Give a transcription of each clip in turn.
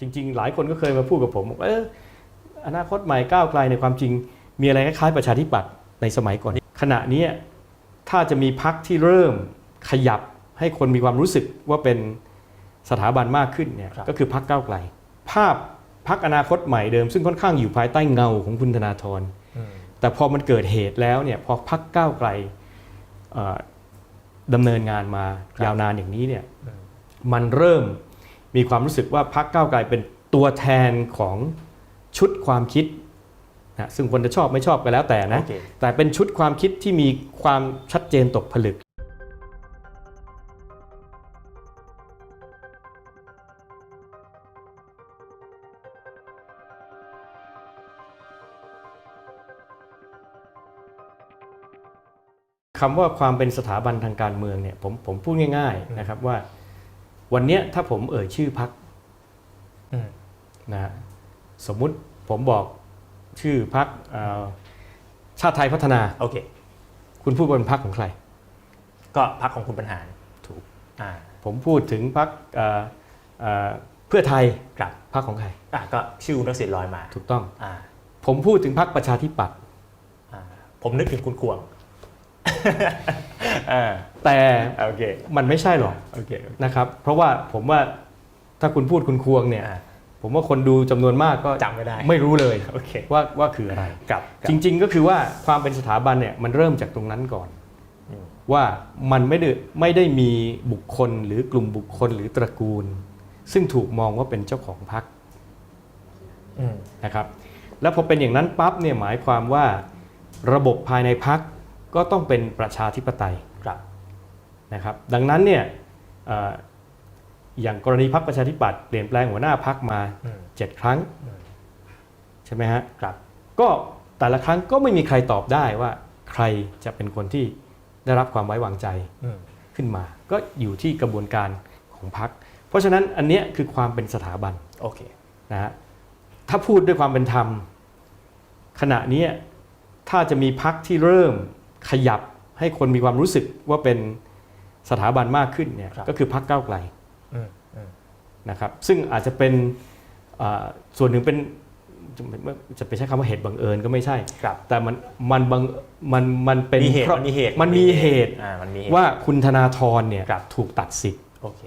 จริง ๆ หลายคนก็เคยมาพูดกับผมบอกว่าเอออนาคตใหม่ก้าวไกลในความจริง มีอะไรคล้ายๆประชาธิปัตย์ในสมัยก่อน ขณะนี้ถ้าจะมีพักที่เริ่มขยับให้คนมีความรู้สึกว่าเป็นสถาบันมากขึ้นเนี่ยครับก็คือพักก้าวไกล ภาพพักอนาคตใหม่เดิม ซึ่งค่อนข้างอยู่ภายใต้เงาของคุณธนาธรอืมแต่พอมันเกิดเหตุแล้วเนี่ยพอพักก้าวไกลเอ่อดำเนินงานมาครับยาวนานอย่างนี้เนี่ยอืมมันเริ่ม มีความรู้สึกว่าพักก้าวไกลเป็นตัวแทนของชุดความคิดนะซึ่งคนจะชอบไม่ชอบก็แล้วแต่นะโอเคแต่เป็นชุดความคิดที่มีความชัดเจนตกผลึกคำว่าความเป็นสถาบันทางการเมืองเนี่ยผมผมพูดง่าย ๆนะครับว่า วันเนี้ยถ้าผมเอ่ยชื่อพักอืมนะฮะสมมุติผมบอกชื่อพักชาติไทยพัฒนาโอเค คุณพูดว่าเป็นพักของใคร ก็พักของคุณบรรหารถูกอ่าผมพูดถึงพักเพื่อไทยครับพักของใครอะก็ชื่อคุณทักษิณลอยมา ถูกต้องอ่าผมพูดถึงพักประชาธิปัตย์อ่าผมนึกถึงคุณควง อ่าแต่โอเคมันไม่ใช่หรอกโอเคนะครับ เพราะว่าผมว่าถ้าคุณพูดคุณควงเนี่ยอ่าผมว่าคนดูจำนวนมากก็จำไม่ได้ ไม่รู้เลยโอเคว่าว่าคืออะไรกลับกลับจริง ๆ ก็คือว่าความเป็นสถาบันเนี่ยมันเริ่มจากตรงนั้นก่อนอืมว่ามันไม่ได้ไม่ได้มีบุคคลหรือกลุ่มบุคคลหรือตระกูล ซึ่งถูกมองว่าเป็นเจ้าของพรรคอืมนะครับ แล้วพอเป็นอย่างนั้นปั๊บเนี่ยหมายความว่าระบบภายในพรรค ก็ต้องเป็นประชาธิปไตยครับนะครับ ดังนั้นเนี่ยเอ่ออย่างกรณีพรรคประชาธิปัตย์เปลี่ยนแปลงหัวหน้าพรรคมาอืม7ครั้งอืมใช่ไหมฮะครับ ก็แต่ละครั้งก็ไม่มีใครตอบได้ว่าใครจะเป็นคนที่ได้รับความไว้วางใจอืมขึ้นมา ก็อยู่ที่กระบวนการของพรรคเพราะฉะนั้นอันเนี้ยคือความเป็นสถาบันโอเคนะฮะถ้าพูดด้วยความเป็นธรรม ขณะเนี้ยถ้าจะมีพรรคที่เริ่ม ขยับให้คนมีความรู้สึกว่าเป็นสถาบันมากขึ้นเนี่ยครับก็คือพรรคก้าวไกลอืมอืมนะครับซึ่งอาจจะเป็นอ่าส่วนหนึ่งเป็นจะไปใช้คำว่าเหตุบังเอิญก็ไม่ใช่ครับแต่มันมันบังมันมันเป็นมีเหตุพราะมันมีเหตุมันมีเหตุอ่ามันมีเหตุว่าคุณธนาธรเนี่ยครับถูกตัดสิทธิ์โอเค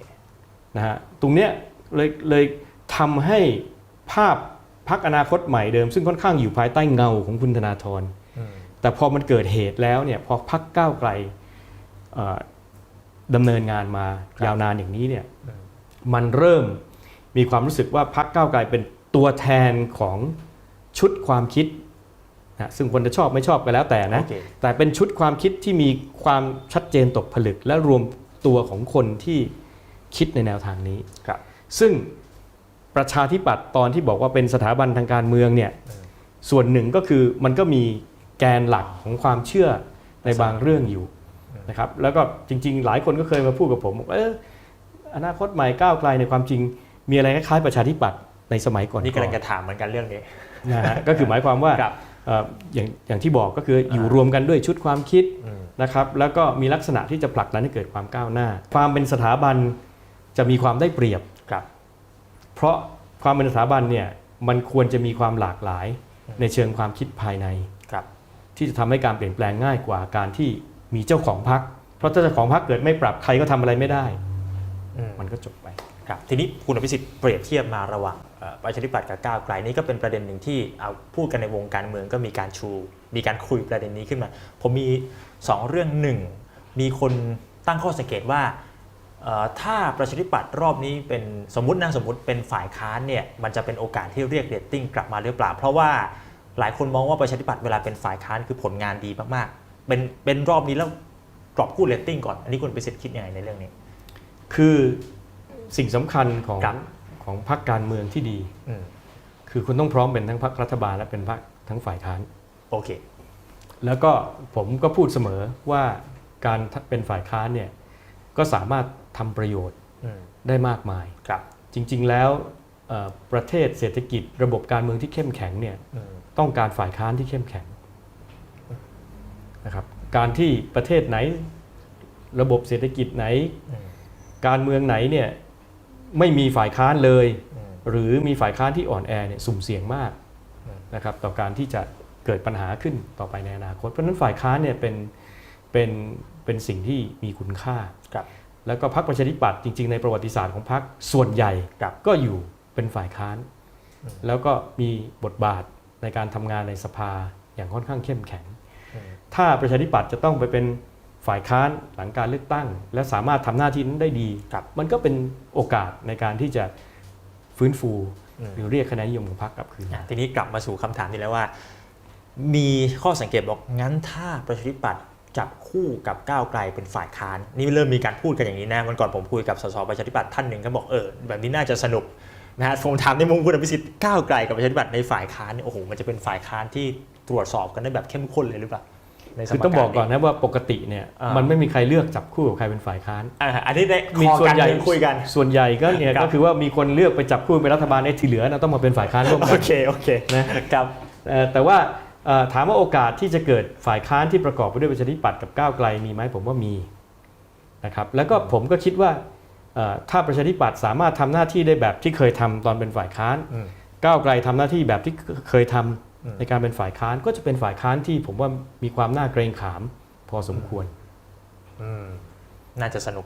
นะฮะตรงเนี้ยเลยเลยทำให้ภาพพักอนาคตใหม่เดิม ซึ่งค่อนข้างอยู่ภายใต้เงาของคุณธนาธรอืม แต่พอมันเกิดเหตุแล้วเนี่ยพอพักก้าวไกลเอ่อดำเนินงานมายาวนานอย่างนี้เนี่ยอืมมันเริ่มมีความรู้สึกว่าพักก้าวไกลเป็นตัวแทนของชุดความคิดนะซึ่งคนจะชอบไม่ชอบก็แล้วแต่นะโอเคแต่เป็นชุดความคิดที่มีความชัดเจนตกผลึก และรวมตัวของคนที่คิดในแนวทางนี้ครับซึ่งประชาธิปัตย์ตอนที่บอกว่าเป็นสถาบันทางการเมืองเนี่ยอืมส่วนหนึ่งก็คือมันก็มี แกนหลักของความเชื่อในบางเรื่องอยู่นะครับแล้วก็จริง ๆ หลายคนก็เคยมาพูดกับผมบอกว่าเอออนาคตใหม่ก้าวไกลในความจริง มีอะไรคล้ายๆประชาธิปัตย์ในสมัยก่อนนี่กำลังจะถามเหมือนกันเรื่องนี้นะฮะก็คือหมายความว่าครับเอ่ออย่างอย่างที่บอกก็คืออยู่รวมกันด้วยชุดความคิดอืมนะครับแล้วก็มีลักษณะที่จะผลักดันให้เกิดความก้าวหน้า ความเป็นสถาบันจะมีความได้เปรียบครับเพราะความเป็นสถาบันเนี่ยมันควรจะมีความหลากหลายในเชิงความคิดภายในครับ ที่จะทำให้การเปลี่ยนแปลงง่ายกว่าการที่มีเจ้าของพรรคเพราะถ้าเจ้าของพรรคเกิดไม่ปรับใครก็ทำอะไรไม่ได้ มันก็จบไปครับทีนี้คุณอภิสิทธิ์เปรียบเทียบมาระหว่างประชาธิปัตย์กับก้าวไกลนี่ก็เป็นประเด็นหนึ่งที่เอาพูดกันในวงการเมืองก็มีการชู มีการคุยประเด็นนี้ขึ้นมา ผมมี 2 เรื่องหนึ่งมีคนตั้งข้อสังเกตว่าถ้าประชาธิปัตย์รอบนี้เป็นสมมตินะสมมติเป็นฝ่ายค้านเนี่ยมันจะเป็นโอกาสที่เรียกเรตติ้งกลับมาหรือเปล่า เพราะว่า หลายคนมองว่าประชาธิปัตย์เวลาเป็นฝ่ายค้านคือผลงานดีมากๆ เป็นเป็นรอบนี้แล้วกรอบกู้เรตติ้งก่อน อันนี้คุณอภิสิทธิ์คิดยังไงในเรื่องนี้ คือสิ่งสำคัญของครับของพรรคการเมืองที่ดีอืมคือคุณต้องพร้อมเป็นทั้งพรรครัฐบาลและเป็นพรรคทั้งฝ่ายค้าน โอเค แล้วก็ผมก็พูดเสมอว่าการเป็นฝ่ายค้านเนี่ยก็สามารถทำประโยชน์อืมได้มากมายครับจริง ๆ แล้วเอ่อประเทศเศรษฐกิจระบบการเมืองที่เข้มแข็งเนี่ยอืม ต้องการฝ่ายค้านที่เข้มแข็งนะครับการที่ประเทศไหนระบบเศรษฐกิจไหนอืมการเมืองไหนเนี่ยไม่มีฝ่ายค้านเลยอืมหรือมีฝ่ายค้านที่อ่อนแอเนี่ยสุ่มเสี่ยงมากอืมนะครับต่อการที่จะเกิดปัญหาขึ้นต่อไปในอนาคต เพราะฉะนั้นฝ่ายค้านเนี่ยเป็นเป็นเป็นสิ่งที่มีคุณค่าครับแล้วก็พรรคประชาธิปัตย์จริง ๆ ในประวัติศาสตร์ของพรรคส่วนใหญ่ครับก็อยู่เป็นฝ่ายค้านอืมแล้วก็มีบทบาท ในการทำงานในสภาอย่างค่อนข้างเข้มแข็งอืมถ้าประชาธิปัตย์จะต้องไปเป็นฝ่ายค้านหลังการเลือกตั้ง และสามารถทำหน้าที่นั้นได้ดีครับมันก็เป็นโอกาสในการที่จะฟื้นฟูอืมหรือเรียกคะแนนนิยมของพรรคกลับคืนอะมาทีนี้กลับมาสู่คำถามนี้แล้วว่า มีข้อสังเกตบอกงั้นถ้าประชาธิปัตย์จับคู่กับก้าวไกลเป็นฝ่ายค้าน นี่เริ่มมีการพูดกันอย่างนี้นะวันก่อนผมคุยกับสสประชาธิปัตย์ท่านหนึ่งก็บอกเออแบบนี้น่าจะสนุก นะฮะผมถามในมุมคุณอภิสิทธิ์ก้าวไกลกับประชาธิปัตย์ในฝ่ายค้านเนี่ยโอ้โหมันจะเป็นฝ่ายค้านที่ตรวจสอบกันได้แบบเข้มข้นเลยหรือเปล่าในสคือมต้องบอกก่อนนี้นะว่าปกติเนี่ยอ่ามัมันไม่มีใครเลือกจับคู่กับใครเป็นฝ่ายค้านอะอันนี้ได้มีคอส่วนการใหญ่เมืองคุยกัน ส่วนใหญ่ก็เนี่ยครับก็คือว่ามีคนเลือกไปจับคู่เป็นรัฐบาลในที่เหลือนะต้องมาเป็นฝ่ายค้านร่วมโอกันเคโอเคนะครับเอ่อแต่ว่าเอ่อถามว่าโอกาสที่จะเกิดฝ่ายค้านที่ประกอบไปด้วยประชาธิปัตย์กับก้าวไกลมีไหมผมว่ามีนะครับแล้วก็ผมก็คิดว่าเอ่อ ถ้าประชาธิปัตย์สามารถทำหน้าที่ได้แบบที่เคยทำตอนเป็นฝ่ายค้านอืมก้าวไกลทำหน้าที่แบบที่เคยทำอืมในการเป็นฝ่ายค้านก็จะเป็นฝ่ายค้านที่ผมว่ามีความน่าเกรงขาม พอสมควรอืมน่าจะสนุก